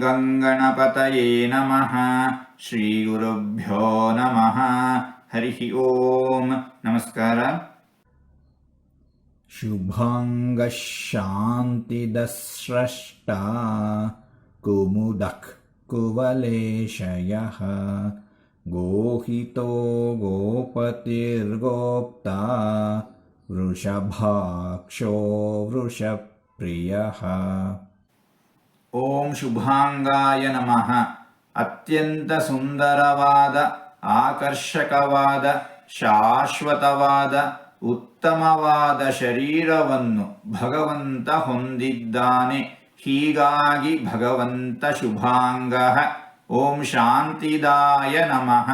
गङ्गणपतये नमः। श्रीगुरुभ्यो नमः। हरिः ओं नमस्कार। शुभाङ्गशान्तिदस्रष्टा कुमुदः कुवलेशयः। गोहितो गोपतिर्गोप्ता वृषभाक्षो वृषप्रियः। ಓಂ ಶುಭಾಂಗಾಯ ನಮಃ. ಅತ್ಯಂತ ಸುಂದರವಾದ ಆಕರ್ಷಕವಾದ, ಶಾಶ್ವತವಾದ, ಉತ್ತಮವಾದ ಶರೀರವನ್ನು ಭಗವಂತ ಹೊಂದಿದ್ದಾನೆ. ಹೀಗಾಗಿ ಭಗವಂತ ಶುಭಾಂಗ. ಓಂ ಶಾಂತಿದಾಯ ನಮಃ.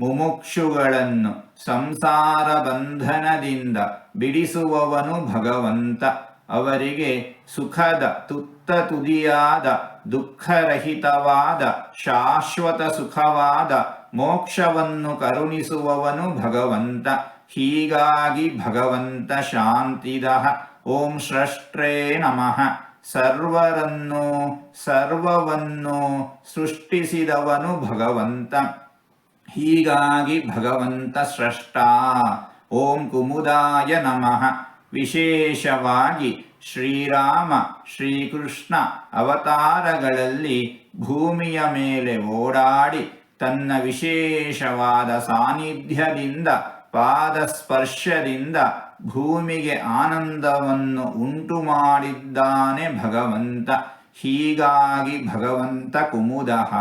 ಮುಮುಕ್ಷುಗಳನ್ನು ಸಂಸಾರ ಬಂಧನದಿಂದ ಬಿಡಿಸುವವನು ಭಗವಂತ. ಅವರಿಗೆ ಸುಖದ, ತುತ್ತ ತುದಿಯಾದ, ದುಃಖರಹಿತವಾದ, ಶಾಶ್ವತ ಸುಖವಾದ ಮೋಕ್ಷವನ್ನು ಕರುಣಿಸುವವನು ಭಗವಂತ. ಹೀಗಾಗಿ ಭಗವಂತ ಶಾಂತಿದಃ. ಓಂ ಸೃಷ್ಟ್ರೇ ನಮಃ. ಸರ್ವರನ್ನು, ಸರ್ವವನ್ನು ಸೃಷ್ಟಿಸಿದವನು ಭಗವಂತ. ಹೀಗಾಗಿ ಭಗವಂತ ಸೃಷ್ಟ ಓಂ ಕುಮುದಾಯ ನಮಃ. ವಿಶೇಷವಾಗಿ ಶ್ರೀರಾಮ, ಶ್ರೀಕೃಷ್ಣ ಅವತಾರಗಳಲ್ಲಿ ಭೂಮಿಯ ಮೇಲೆ ಓಡಾಡಿ ತನ್ನ ವಿಶೇಷವಾದ ಸಾನ್ನಿಧ್ಯದಿಂದ, ಪಾದಸ್ಪರ್ಶದಿಂದ ಭೂಮಿಗೆ ಆನಂದವನ್ನು ಉಂಟು ಮಾಡಿದ್ದಾನೆ ಭಗವಂತ. ಹೀಗಾಗಿ ಭಗವಂತ ಕುಮುದಃ.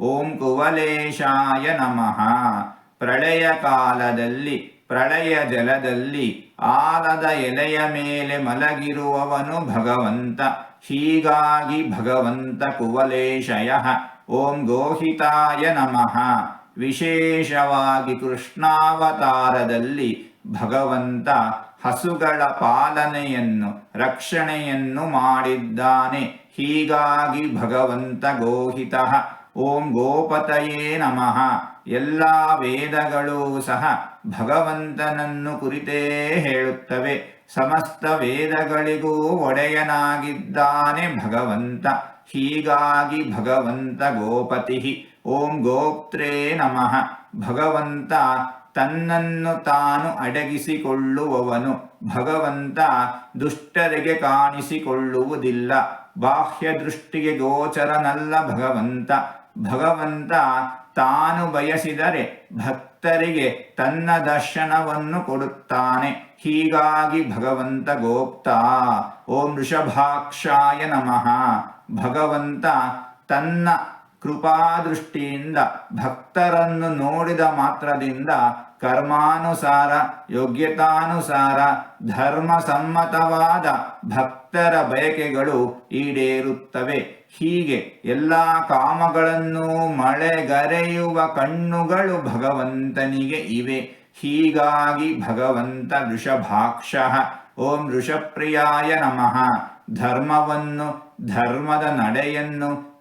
ಓಂ ಕುವಲೇಶಾಯ ನಮಃ. ಪ್ರಳಯ ಕಾಲದಲ್ಲಿ ಪ್ರಳಯ ಜಲದಲ್ಲಿ ಆಲದ ಎಲೆಯ ಮೇಲೆ ಮಲಗಿರುವವನು ಭಗವಂತ. ಹೀಗಾಗಿ ಭಗವಂತ ಕುವಲೇಶಯ. ಓಂ ಗೋಹಿತಾಯ ನಮಃ. ವಿಶೇಷವಾಗಿ ಕೃಷ್ಣಾವತಾರದಲ್ಲಿ ಭಗವಂತ ಹಸುಗಳ ಪಾಲನೆಯನ್ನು, ರಕ್ಷಣೆಯನ್ನು ಮಾಡಿದ್ದಾನೆ. ಹೀಗಾಗಿ ಭಗವಂತ ಗೋಹಿತ. ಓಂ ಗೋಪತಯೇ ನಮಃ. ಎಲ್ಲ ವೇದಗಳೂ ಸಹ ಭಗವಂತನನ್ನು ಕುರಿತೇ ಹೇಳುತ್ತವೆ. ಸಮಸ್ತ ವೇದಗಳಿಗೂ ಒಡೆಯನಾಗಿದ್ದಾನೆ ಭಗವಂತ. ಹೀಗಾಗಿ ಭಗವಂತ ಗೋಪತಿ. ಓಂ ಗೋಪ್ತ್ರೇ ನಮಃ. ಭಗವಂತ ತನ್ನನ್ನು ತಾನು ಅಡಗಿಸಿಕೊಳ್ಳುವವನು. ಭಗವಂತ ದುಷ್ಟರಿಗೆ ಕಾಣಿಸಿಕೊಳ್ಳುವುದಿಲ್ಲ. ಬಾಹ್ಯ ದೃಷ್ಟಿಗೆ ಗೋಚರನಲ್ಲ ಭಗವಂತ. ಭಗವಂತ ತಾನು ಬಯಸಿದರೆ ಭಕ್ತರಿಗೆ ತನ್ನ ದರ್ಶನವನ್ನು ಕೊಡುತ್ತಾನೆ. ಹೀಗಾಗಿ ಭಗವಂತ ಗೋಪ್ತಾ ಓಂ ವೃಷಭಾಕ್ಷಾಯ ನಮಃ. ಭಗವಂತ ತನ್ನ ಕೃಪಾದೃಷ್ಟಿಯಿಂದ ಭಕ್ತರನ್ನು ನೋಡಿದ ಮಾತ್ರದಿಂದ ಕರ್ಮಾನುಸಾರ, ಯೋಗ್ಯತಾನುಸಾರ, ಧರ್ಮಸಮ್ಮತವಾದ ಭಕ್ತರ ಬಯಕೆಗಳು ಈಡೇರುತ್ತವೆ. ಹೀಗೆ ಎಲ್ಲ ಕಾಮಗಳನ್ನು ಮಳೆಗರೆಯುವ ಕಣ್ಣುಗಳು ಭಗವಂತನಿಗೆ ಇವೆ. ಹೀಗಾಗಿ ಭಗವಂತ ವೃಷಭಾಕ್ಷ, ಓಂ ಋಷಪ್ರಿಯಾಯ ನಮಃ. ಧರ್ಮವನ್ನು, ಧರ್ಮದ ನಡೆಯನ್ನು